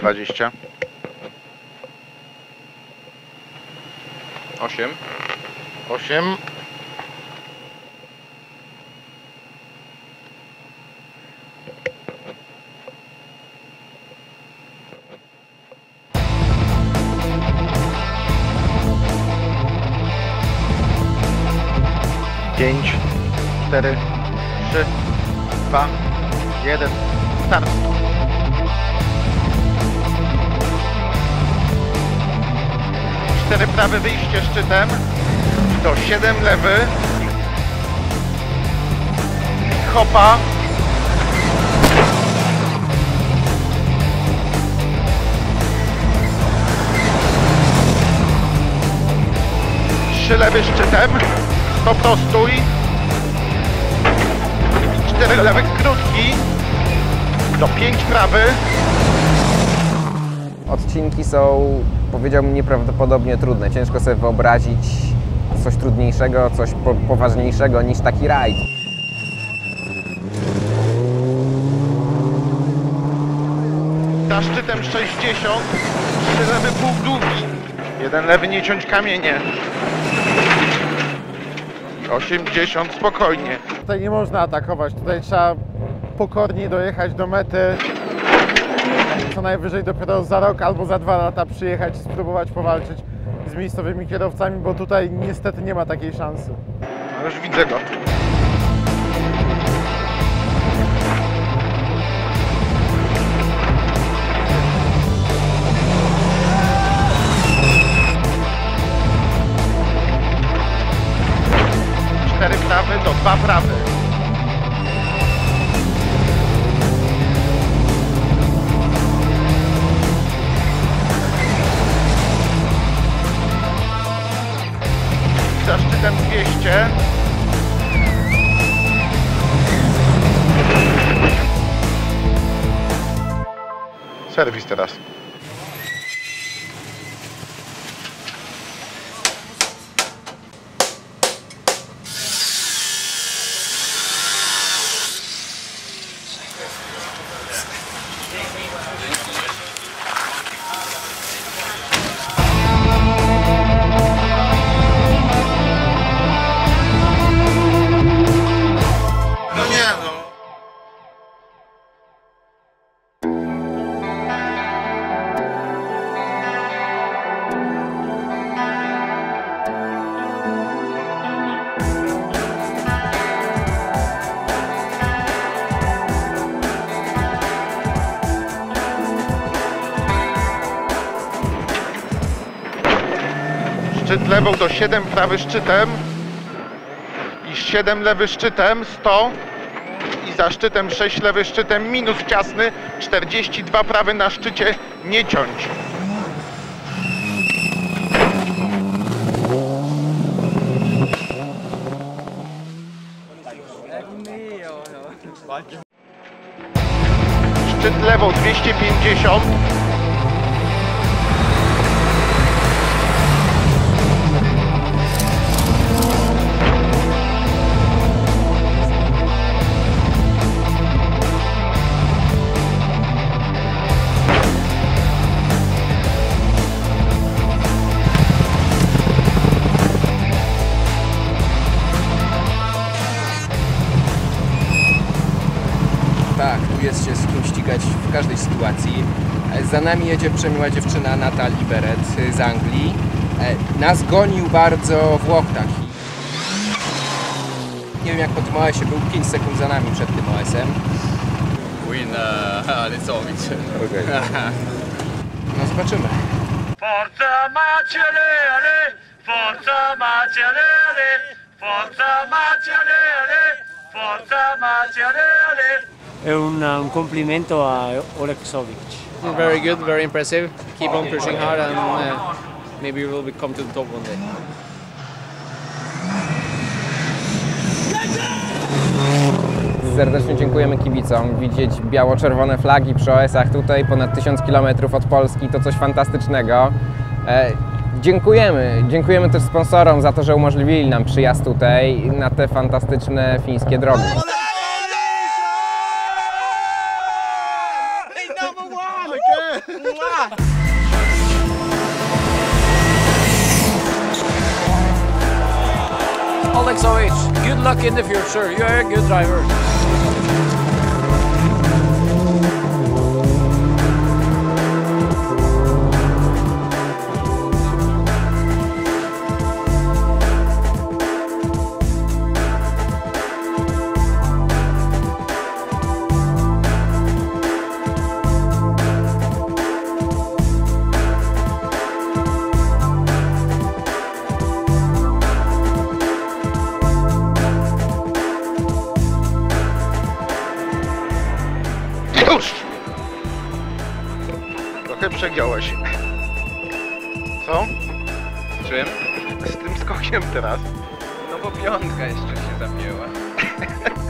20. 8. 8. Pięć, cztery, trzy, dwa, jeden, start. Cztery prawe wyjście szczytem, to 7 lewy, hopa, trzy lewy szczytem, to prostój, cztery lewy krótki, to pięć prawy, Odcinki są, powiedziałbym, nieprawdopodobnie trudne. Ciężko sobie wyobrazić coś trudniejszego, coś po poważniejszego niż taki rajd. za szczytem 60, trzy lewy pół długi, jeden lewy nie ciąć kamienie. 80 spokojnie. Tutaj nie można atakować, tutaj trzeba pokornie dojechać do mety. Co najwyżej dopiero za rok albo za dwa lata przyjechać i spróbować powalczyć z miejscowymi kierowcami, bo tutaj niestety nie ma takiej szansy. No już widzę go. Serwis teraz. Szczyt lewą to 7 prawy szczytem. I 7 lewy szczytem 100 i za szczytem 6 lewy szczytem minus ciasny. 42 prawy na szczycie nie ciąć. Szczyt lewą 250 jest się z kim ścigać w każdej sytuacji. E, Za nami jedzie przemiła dziewczyna Natalie Beret e, z Anglii. E, Nas gonił bardzo Włoch taki. Nie wiem jak po tym OS-ie, był 5 sekund za nami przed tym OS-em. Win uh, Litowicz. No zobaczymy. Forza Macielele, Forza Macielele, Forza Macielele, Forza Macielele. È un, un complimento a Oleg Sovic. Very good, very impressive. Keep on pushing hard, and uh, maybe we'll come to the top one day. Serdecznie dziękujemy kibicom. Widzieć biało-czerwone flagi przy OS-ach tutaj ponad 1000 km od Polski to coś fantastycznego. E, dziękujemy. Dziękujemy też sponsorom za to, że umożliwili nam przyjazd tutaj na te fantastyczne fińskie drogi. Alexovich, good luck in the future. You are a good driver. się wziąłeś? Co? Czym? Z tym skokiem teraz. No bo piątka jeszcze się zabiła.